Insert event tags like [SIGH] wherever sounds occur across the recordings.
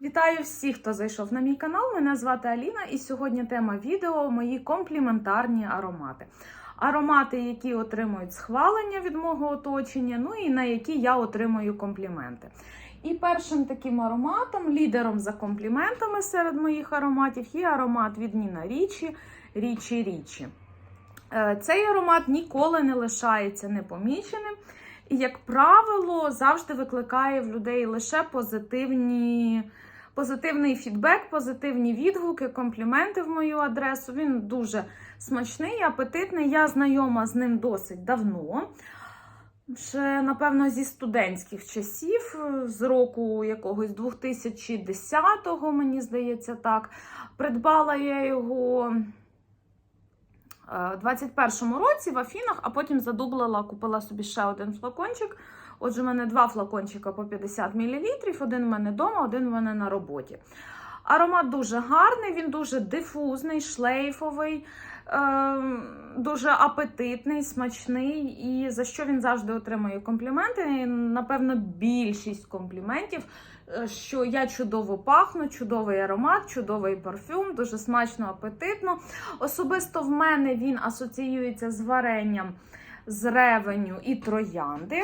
Вітаю всіх, хто зайшов на мій канал. Мене звати Аліна, і сьогодні тема відео мої компліментарні аромати. Аромати, які отримують схвалення від мого оточення, ну і на які я отримую компліменти. І першим таким ароматом, лідером за компліментами серед моїх ароматів, є аромат від Ніна Річі Річі Річі. Е, Цей аромат ніколи не лишається непоміченим. І, як правило, завжди викликає в людей лише позитивні, позитивний фідбек, позитивні відгуки, компліменти в мою адресу. Він дуже смачний, апетитний. Я знайома з ним досить давно. Ще, напевно, зі студентських часів, з року якогось 2010-го, мені здається, так. Придбала я його. У 21-му році в Афінах, а потім задублила, купила собі ще один флакончик. Отже, у мене два флакончика по 50 мл, один у мене вдома, один у мене на роботі. Аромат дуже гарний, він дуже дифузний, шлейфовий, е, дуже апетитний, смачний. І за що він завжди отримує компліменти. І, напевно, більшість компліментів, е, що я чудово пахну, чудовий аромат, чудовий парфюм, дуже смачно, апетитно. Особисто в мене він асоціюється з варенням з ревеню і троянди.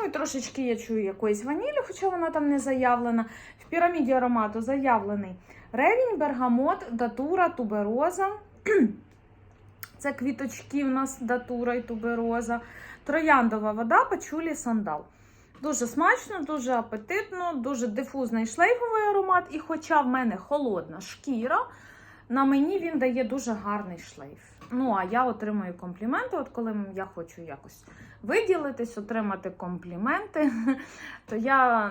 Ну і трошечки я чую якоїсь ванілі, хоча вона там не заявлена. В піраміді аромату заявлений ревінь, бергамот, датура, тубероза. [CLEARS THROAT] Це квіточки в нас датура і тубероза. Трояндова вода, пачулі, сандал. Дуже смачно, дуже апетитно, дуже дифузний шлейфовий аромат. І хоча в мене холодна шкіра, на мені він дає дуже гарний шлейф. Ну, а я отримую компліменти. От коли я хочу якось виділитись, отримати компліменти, [LAUGHS] то я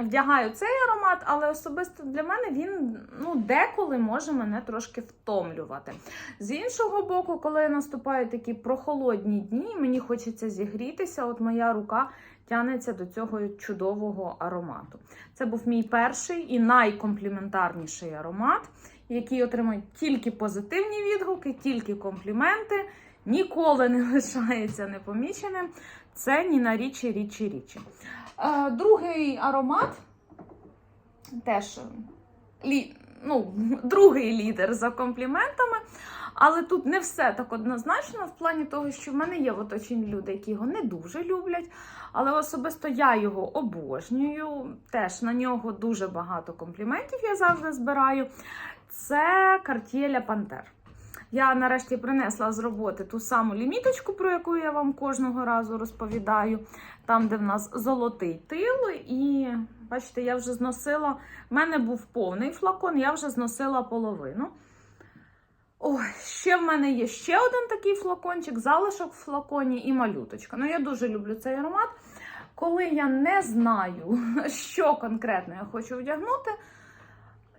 вдягаю цей аромат, але особисто для мене він ну, деколи може мене трошки втомлювати. З іншого боку, коли наступають такі прохолодні дні, мені хочеться зігрітися, от моя рука тянеться до цього чудового аромату. Це був мій перший і найкомпліментарніший аромат які отримують тільки позитивні відгуки, тільки компліменти, ніколи не лишається непоміченим. Це Ніна Річі Річі Річі. Е, другий аромат теж лі, ну, другий лідер за компліментами. Але тут не все так однозначно, в плані того, що в мене є в оточенні люди, які його не дуже люблять. Але особисто я його обожнюю. Теж на нього дуже багато компліментів я завжди збираю. Це Cartier Пантер. Я нарешті принесла з роботи ту саму ліміточку, про яку я вам кожного разу розповідаю. Там, де в нас золотий тил. І бачите, я вже зносила. В мене був повний флакон, я вже зносила половину. Ой, ще в мене є ще один такий флакончик, залишок в флаконі і малюточка. Ну, я дуже люблю цей аромат. Коли я не знаю, [LAUGHS] що конкретно я хочу вдягнути,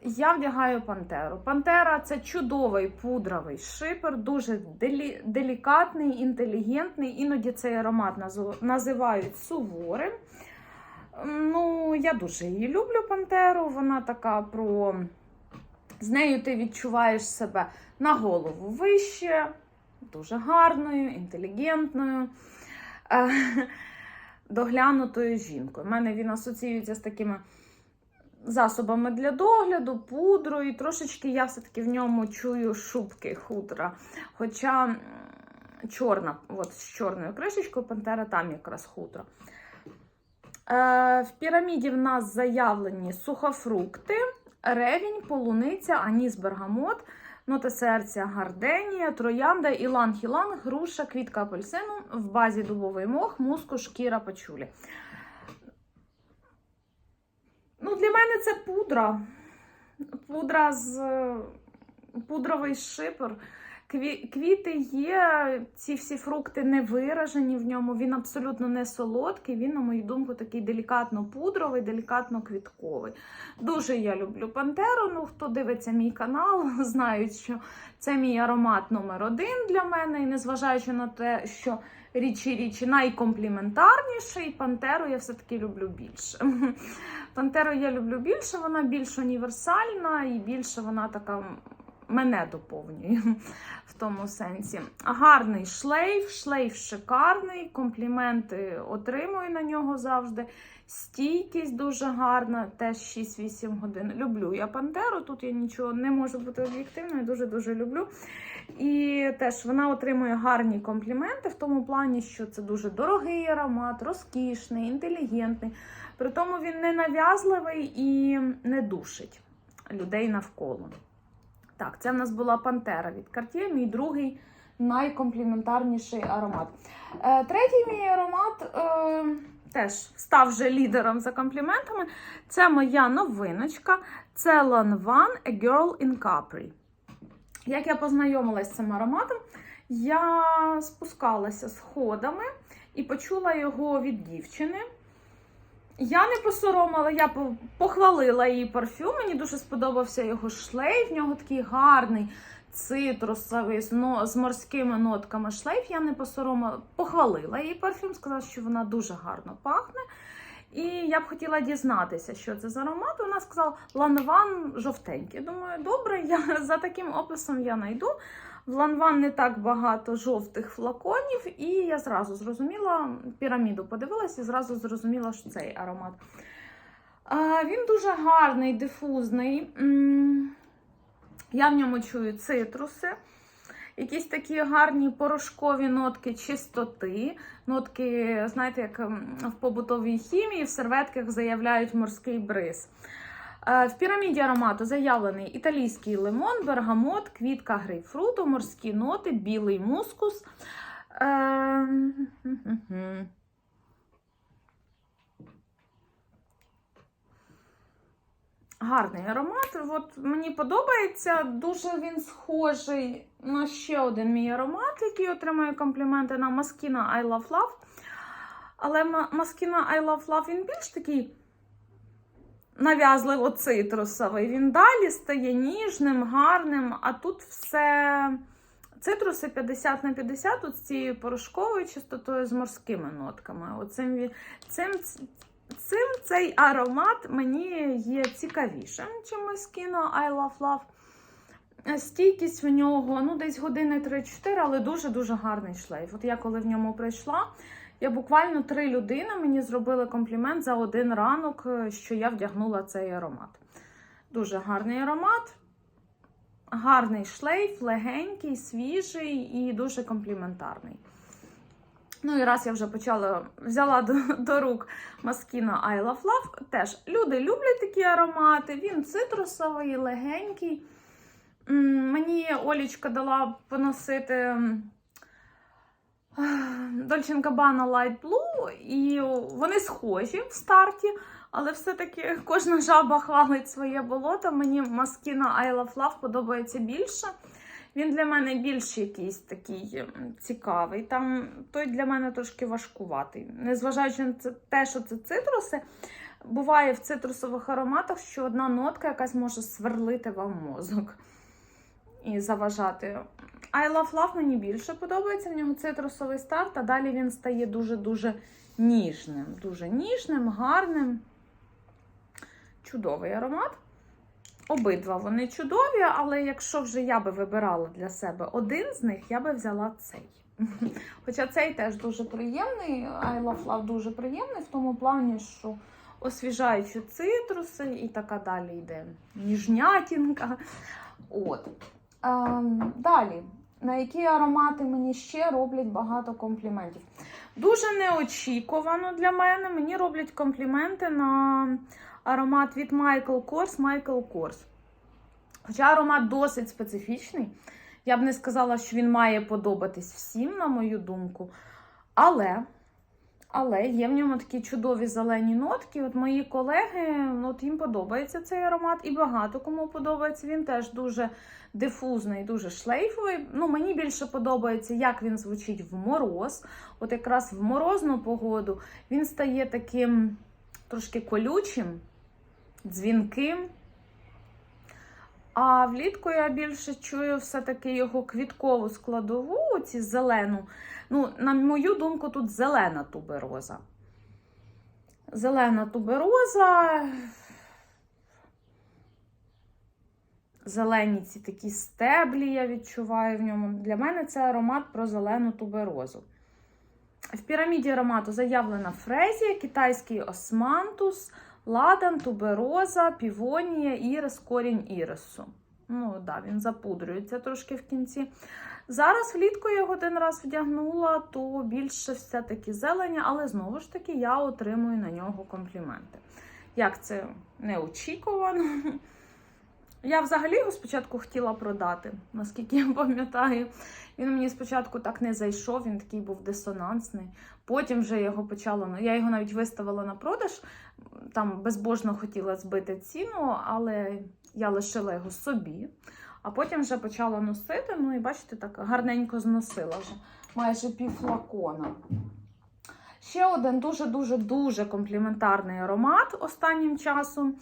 я вдягаю пантеру. Пантера це чудовий пудровий шипер, дуже делі, делікатний, інтелігентний. Іноді цей аромат називають суворим. Ну, я дуже її люблю пантеру. Вона така про. З нею ти відчуваєш себе на голову вище, дуже гарною, інтелігентною, доглянутою жінкою. У мене він асоціюється з такими засобами для догляду, пудрою. Трошечки я все-таки в ньому чую шубки хутра. Хоча чорна, от з чорною кришечкою пантера там якраз хутро. Е, в піраміді в нас заявлені сухофрукти, ревінь, полуниця, аніс, бергамот, нота серця, гарденія, троянда, ілан-хілан, груша, квітка апельсину, в базі дубовий мох, муску, шкіра, пачулі. Ну, Для мене це пудра. Пудра з пудровий шипер. Квіти є, ці всі фрукти не виражені в ньому, він абсолютно не солодкий, він, на мою думку, такий делікатно-пудровий, делікатно-квітковий. Дуже я люблю пантеру. Ну, Хто дивиться мій канал, [LAUGHS] знають, що це мій аромат номер один для мене. І незважаючи на те, що річі річі найкомпліментарніший, пантеру я все-таки люблю більше. [LAUGHS] Пантеру я люблю більше, вона більш універсальна і більше вона така мене доповнює [LAUGHS] в тому сенсі. Гарний шлейф, шлейф шикарний, компліменти отримую на нього завжди. Стійкість дуже гарна, теж 6-8 годин. Люблю я Пантеру, тут я нічого не можу бути об'єктивною, дуже-дуже люблю. І теж вона отримує гарні компліменти в тому плані, що це дуже дорогий аромат, розкішний, інтелігентний. При тому він не нав'язливий і не душить людей навколо. Так, це в нас була Пантера від Cartier, мій другий найкомпліментарніший аромат. Е, третій мій аромат е, теж став вже лідером за компліментами. Це моя новиночка. Це Lanvin A Girl in Capri. Як я познайомилася з цим ароматом, я спускалася сходами і почула його від дівчини. Я не посоромила, я по- похвалила її парфюм. Мені дуже сподобався його шлейф. В нього такий гарний цитрусовий з, морськими нотками шлейф. Я не посоромила, похвалила її парфюм, сказала, що вона дуже гарно пахне. І я б хотіла дізнатися, що це за аромат. Вона сказала, ланван жовтенький. Думаю, добре, я [LAUGHS] за таким описом я знайду. В ланван не так багато жовтих флаконів, і я зразу зрозуміла, піраміду подивилася і зразу зрозуміла, що цей аромат. Він дуже гарний, дифузний. Я в ньому чую цитруси, якісь такі гарні порошкові нотки чистоти. Нотки, знаєте, як в побутовій хімії, в серветках заявляють морський бриз. Е, В піраміді аромату заявлений італійський лимон, бергамот, квітка грейпфруту, морські ноти, білий мускус. Ем. Гарний аромат. От мені подобається. Дуже він схожий на ще один мій аромат, який отримує компліменти на Маскіна I Love Love. Але Маскіна I Love Love він більш такий нав'язливо цитрусовий. Він далі стає ніжним, гарним, а тут все цитруси 50 на 50 от з цією порошковою чистотою з морськими нотками. Оцим, цим, цим цей аромат мені є цікавішим, чим Moschino I Love Love. Стійкість в нього ну, десь години 3-4, але дуже-дуже гарний шлейф. От я коли в ньому прийшла, я буквально три людини мені зробили комплімент за один ранок, е, що я вдягнула цей аромат. Дуже гарний аромат, гарний шлейф, легенький, свіжий і дуже компліментарний. Ну і раз я вже почала взяла до, до рук Маскіна I Love Love, теж люди люблять такі аромати. Він цитрусовий, легенький. Мені Олічка дала поносити Dolce Gabbana Light Blue, і вони схожі в старті, але все-таки кожна жаба хвалить своє болото. Мені Маскіна I Love Love подобається більше. Він для мене більш якийсь такий цікавий. Там той для мене трошки важкуватий. Незважаючи на те, що це цитруси, буває в цитрусових ароматах, що одна нотка якась може сверлити вам мозок і заважати. I Love Love мені більше подобається. В нього цитрусовий старт, а далі він стає дуже-дуже ніжним. Дуже ніжним, гарним. Чудовий аромат. Обидва вони чудові, але якщо вже я би вибирала для себе один з них, я би взяла цей. [LAUGHS] Хоча цей теж дуже приємний. I Love Love дуже приємний в тому плані, що освіжаючи цитруси, і така далі йде ніжнятінка. От. Ем, далі, на які аромати мені ще роблять багато компліментів. Дуже неочікувано для мене. Мені роблять компліменти на аромат від Michael Kors Michael Kors. Хоча аромат досить специфічний. Я б не сказала, що він має подобатись всім, на мою думку. Але, але є в ньому такі чудові зелені нотки. От мої колеги, от їм подобається цей аромат, і багато кому подобається. Він теж дуже дифузний, дуже шлейфовий. Ну, мені більше подобається, як він звучить в мороз. От якраз в морозну погоду він стає таким трошки колючим, дзвінким. А влітку я більше чую все-таки його квіткову складову, оці зелену. Ну, на мою думку, тут зелена тубероза. Зелена тубероза. Зелені ці такі стеблі, я відчуваю в ньому. Для мене це аромат про зелену туберозу. В піраміді аромату заявлена фрезія, китайський османтус, ладан, тубероза, півонія, ірис, корінь ірису. Ну, так, да, він запудрюється трошки в кінці. Зараз влітку я його один раз вдягнула, то більше все-таки зелення, але знову ж таки я отримую на нього компліменти. Як це неочікувано. Я взагалі його спочатку хотіла продати, наскільки я пам'ятаю. Він мені спочатку так не зайшов, він такий був дисонансний. Потім вже його почала. Ну, я його навіть виставила на продаж, там безбожно хотіла збити ціну, але я лишила його собі. А потім вже почала носити. Ну і бачите, так гарненько зносила вже майже пів флакона. Ще один дуже-дуже дуже компліментарний аромат останнім часом.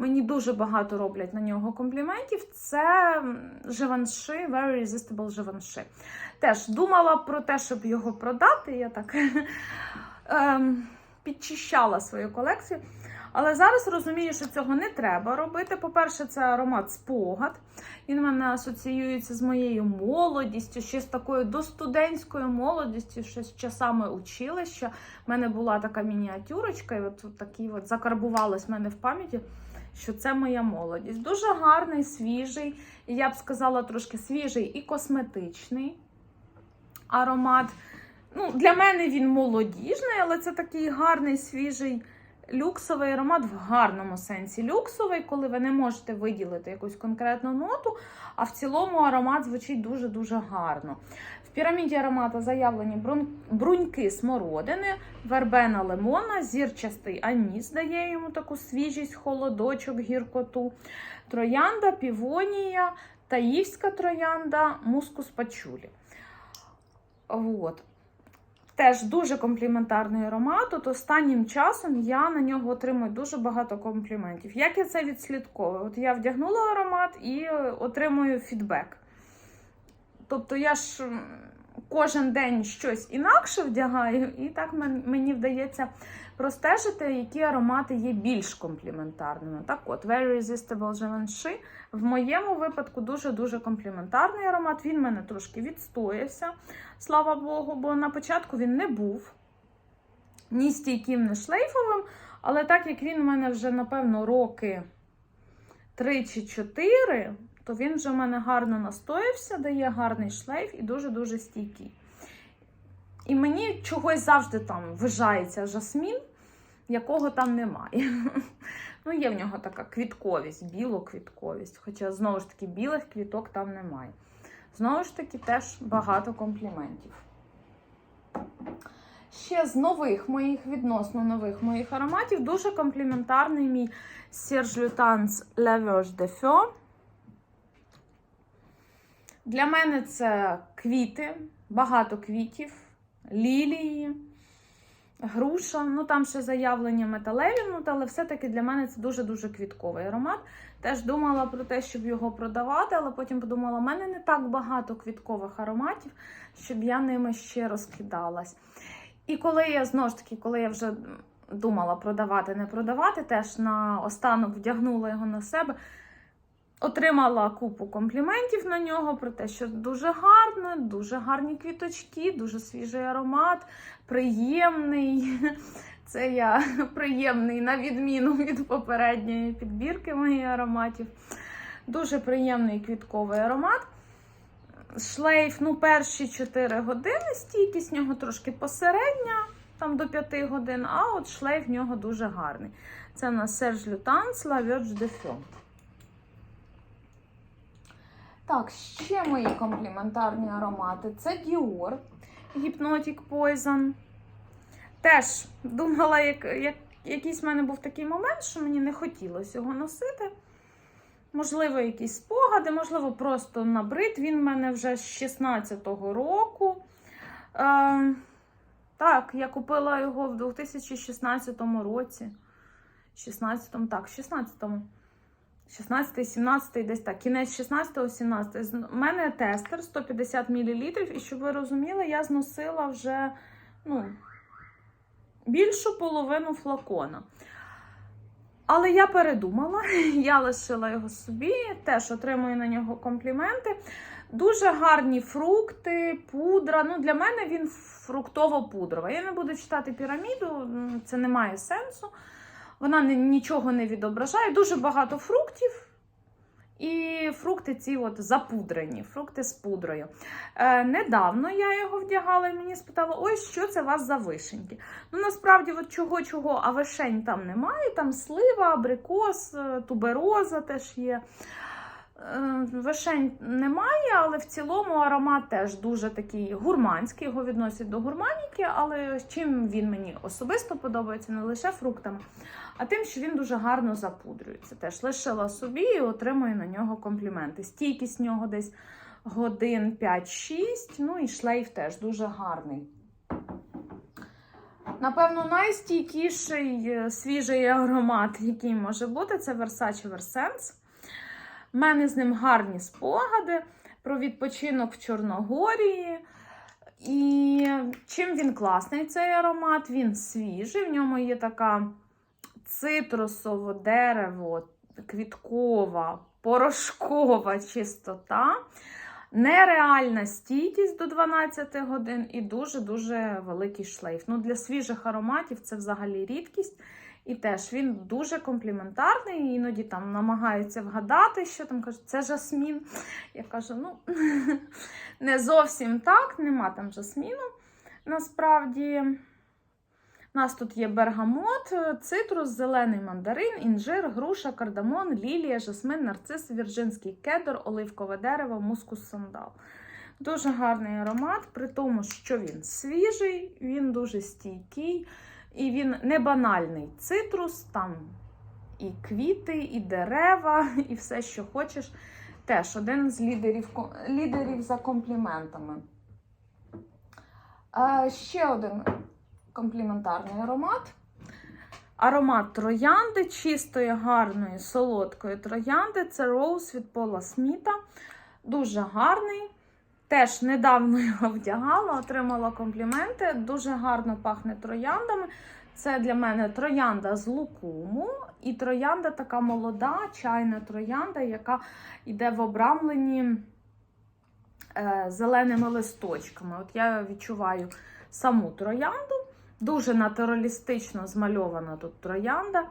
Мені дуже багато роблять на нього компліментів. Це Живанши, Very Irresistible Живанши. Теж думала про те, щоб його продати. Я так [LAUGHS] ем, підчищала свою колекцію. Але зараз розумію, що цього не треба робити. По-перше, це аромат спогад. Він в мене асоціюється з моєю молодістю, ще з такою достудентською молодістю, ще з часами училища. У мене була така мініатюрочка, і от такий от закарбувалась в мене в пам'яті, що це моя молодість. Дуже гарний, свіжий, я б сказала, трошки свіжий і косметичний аромат. Ну, Для мене він молодіжний, але це такий гарний, свіжий. Люксовий аромат в гарному сенсі. Люксовий, коли ви не можете виділити якусь конкретну ноту, а в цілому аромат звучить дуже-дуже гарно. В піраміді аромата заявлені бруньки смородини, вербена лимона, зірчастий аніс дає йому таку свіжість, холодочок, гіркоту, троянда, півонія, таївська троянда, мускус пачулі. Вот. Теж дуже компліментарний аромат. От останнім часом я на нього отримую дуже багато компліментів. Як я це відслідковую? От я вдягнула аромат і отримую фідбек. Тобто я ж кожен день щось інакше вдягаю, і так мені вдається простежити, які аромати є більш компліментарними. Так от, Very Irresistible Givenchy в моєму випадку дуже-дуже компліментарний аромат. Він мене трошки відстоявся, слава Богу, бо на початку він не був ні стійким, ні шлейфовим. Але так як він в мене вже, напевно, роки 3 чи 4, то він вже в мене гарно настоявся, дає гарний шлейф і дуже-дуже стійкий. І мені чогось завжди там вважається жасмін, якого там немає. [LAUGHS] Ну, є в нього така квітковість, білоквітковість. Хоча, знову ж таки, білих квіток там немає. Знову ж таки, теж багато компліментів. Ще з нових моїх, відносно нових моїх ароматів, дуже компліментарний мій Serge Lutens La Verge de Feu. Для мене це квіти, багато квітів, лілії, груша. Ну, там ще заявлення металеві, ну, але все-таки для мене це дуже-дуже квітковий аромат. Теж думала про те, щоб його продавати, але потім подумала, у мене не так багато квіткових ароматів, щоб я ними ще розкидалась. І коли я знову ж таки, коли я вже думала продавати, не продавати, теж на останок вдягнула його на себе. Отримала купу компліментів на нього про те, що дуже гарно, дуже гарні квіточки, дуже свіжий аромат, приємний. Це я [LAUGHS] приємний, на відміну від попередньої підбірки моїх ароматів. Дуже приємний квітковий аромат. Шлейф, ну, перші 4 години, стійкість нього трошки посередня, там до 5 годин, а от шлейф в нього дуже гарний. Це у нас Serge Lutens La Verge de Feu. Так, ще мої компліментарні аромати. Це Dior Hypnotic Poison. Теж думала, як, як якийсь в мене був такий момент, що мені не хотілося його носити. Можливо, якісь спогади, можливо, просто набрид. Він в мене вже з 16-го року. Е, Так, я купила його в 2016 році. 16-му, так, 16-му. 16, 17, десь так, кінець 16, 17. У мене тестер 150 мл, і щоб ви розуміли, я зносила вже ну, більшу половину флакона. Але я передумала, [LAUGHS] я лишила його собі, теж отримую на нього компліменти. Дуже гарні фрукти, пудра. Ну, для мене він фруктово-пудрова. Я не буду читати піраміду, це не має сенсу. Вона нічого не відображає. Дуже багато фруктів. І фрукти ці от запудрені, фрукти з пудрою. Е, недавно я його вдягала і мені спитали, ось що це у вас за вишеньки. Ну насправді, от чого-чого, а вишень там немає. Там слива, абрикос, е, тубероза теж є. Е, Вишень немає, але в цілому аромат теж дуже такий гурманський, його відносять до гурманіки, але чим він мені особисто подобається, не лише фруктами, а тим, що він дуже гарно запудрюється. Теж лишила собі і отримую на нього компліменти. Стійкість нього десь годин 5-6, ну і шлейф теж дуже гарний. Напевно, найстійкіший е, свіжий аромат, який може бути, це Versace Versense. У мене з ним гарні спогади про відпочинок в Чорногорії. І чим він класний, цей аромат? Він свіжий, в ньому є така цитрусово дерево, квіткова, порошкова чистота, нереальна стійкість до 12 годин і дуже-дуже великий шлейф. Ну, Для свіжих ароматів це взагалі рідкість. І теж він дуже компліментарний, іноді там намагаються вгадати, що там кажуть, це жасмін. Я кажу, ну [LAUGHS] не зовсім так, нема там жасміну. Насправді, у нас тут є бергамот, цитрус, зелений мандарин, інжир, груша, кардамон, лілія, жасмин, нарцис, вірджинський кедр, оливкове дерево, мускус сандал. Дуже гарний аромат, при тому, що він свіжий, він дуже стійкий. І він не банальний цитрус, там і квіти, і дерева, і все, що хочеш. Теж один з лідерів, лідерів за компліментами. А, ще один компліментарний аромат. Аромат троянди, чистої, гарної, солодкої троянди. Це роуз від Пола Сміта. Дуже гарний. Теж недавно [LAUGHS] його вдягала, отримала компліменти. Дуже гарно пахне трояндами. Це для мене троянда з лукуму і троянда така молода, чайна троянда, яка йде в обрамленні е, зеленими листочками. От я відчуваю саму троянду. Дуже натуралістично змальована тут троянда,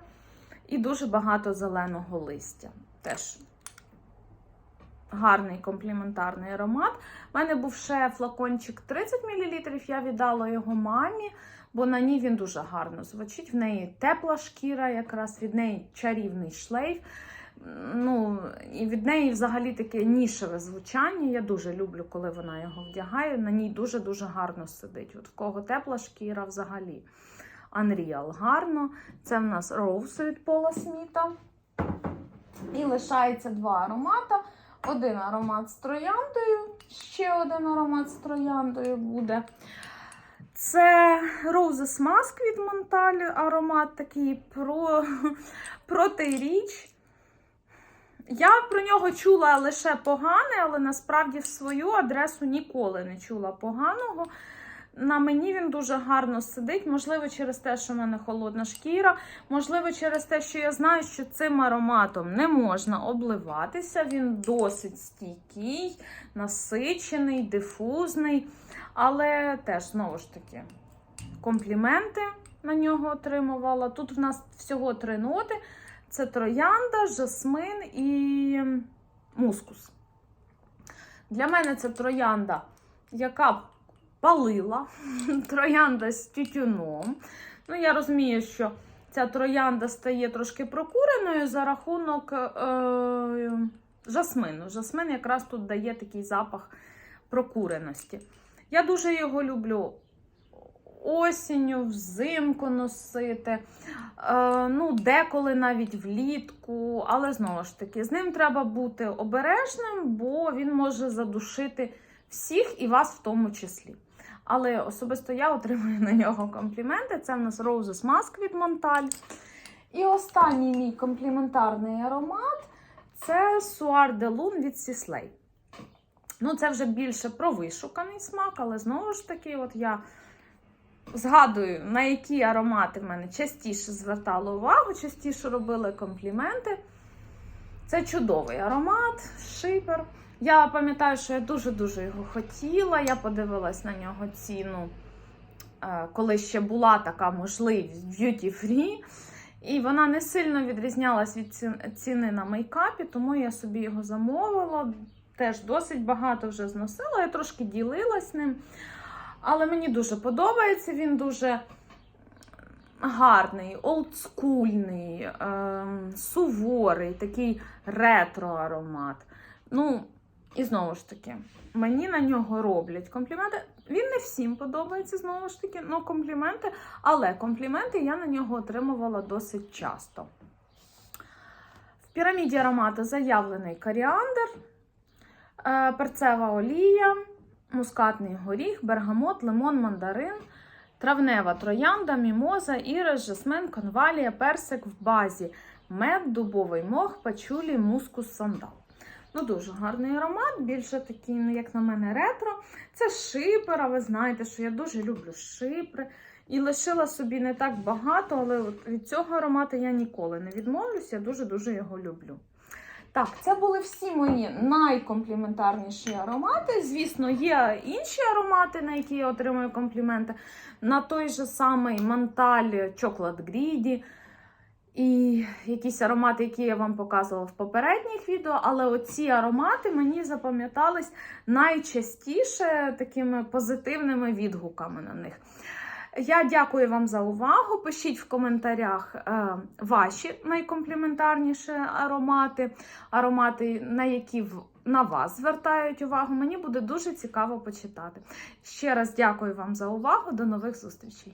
і дуже багато зеленого листя. Теж гарний компліментарний аромат. У мене був ще флакончик 30 мл, я віддала його мамі, бо на ній він дуже гарно звучить. В неї тепла шкіра, якраз від неї чарівний шлейф. Ну, і від неї взагалі таке нішеве звучання. Я дуже люблю, коли вона його вдягає. На ній дуже-дуже гарно сидить. От в кого тепла шкіра взагалі. Unreal гарно. Це в нас Rose від Пола Сміта. І лишається два аромата. Один аромат з трояндою, ще один аромат з трояндою буде. Це Roses Mask від Монталь, аромат такий про, [LAUGHS] протиріч. Я про нього чула лише погане, але насправді в свою адресу ніколи не чула поганого. На мені він дуже гарно сидить, можливо, через те, що в мене холодна шкіра, можливо, через те, що я знаю, що цим ароматом не можна обливатися. Він досить стійкий, насичений, дифузний. Але теж, знову ж таки, компліменти на нього отримувала. Тут в нас всього три ноти: це троянда, жасмин і мускус. Для мене це троянда, яка палила, [LAUGHS] троянда з тютюном. Ну, я розумію, що ця троянда стає трошки прокуреною за рахунок е- жасмину. Жасмин якраз тут дає такий запах прокуреності. Я дуже його люблю осінню, взимку носити, е, ну, деколи навіть влітку, але знову ж таки, з ним треба бути обережним, бо він може задушити всіх і вас в тому числі. Але особисто я отримую на нього компліменти. Це в нас Roses Mask від Монталь. І останній мій компліментарний аромат це Suar de Lune від Sisley. Ну, це вже більше про вишуканий смак, але знову ж таки, от я згадую, на які аромати в мене частіше звертали увагу, частіше робили компліменти. Це чудовий аромат, шипер. Я пам'ятаю, що я дуже-дуже його хотіла. Я подивилась на нього ціну, е, коли ще була така можливість duty free. І вона не сильно відрізнялась від ціни на мейкапі, тому я собі його замовила. Теж досить багато вже зносила. Я трошки ділилась ним. Але мені дуже подобається. Він дуже гарний, олдскульний, ем, суворий, такий ретро-аромат. Ну, і знову ж таки, мені на нього роблять компліменти. Він не всім подобається, знову ж таки, ну, компліменти, але компліменти я на нього отримувала досить часто. В піраміді аромату заявлений коріандр, е, перцева олія, мускатний горіх, бергамот, лимон, мандарин, травнева троянда, мімоза, ірис, жасмин, конвалія, персик в базі, мед, дубовий мох, пачулі, мускус, сандал. Ну, дуже гарний аромат, більше такий, ну, як на мене, ретро. Це шипер, а ви знаєте, що я дуже люблю шипри. І лишила собі не так багато, але от від цього аромату я ніколи не відмовлюся, я дуже-дуже його люблю. Так, це були всі мої найкомпліментарніші аромати. Звісно, є інші аромати, на які я отримую компліменти. На той же самий Манталь Chocolate Greedy. І якісь аромати, які я вам показувала в попередніх відео, але оці аромати мені запам'ятались найчастіше такими позитивними відгуками на них. Я дякую вам за увагу. Пишіть в коментарях е, ваші найкомпліментарніші аромати, аромати, на які на вас звертають увагу. Мені буде дуже цікаво почитати. Ще раз дякую вам за увагу. До нових зустрічей!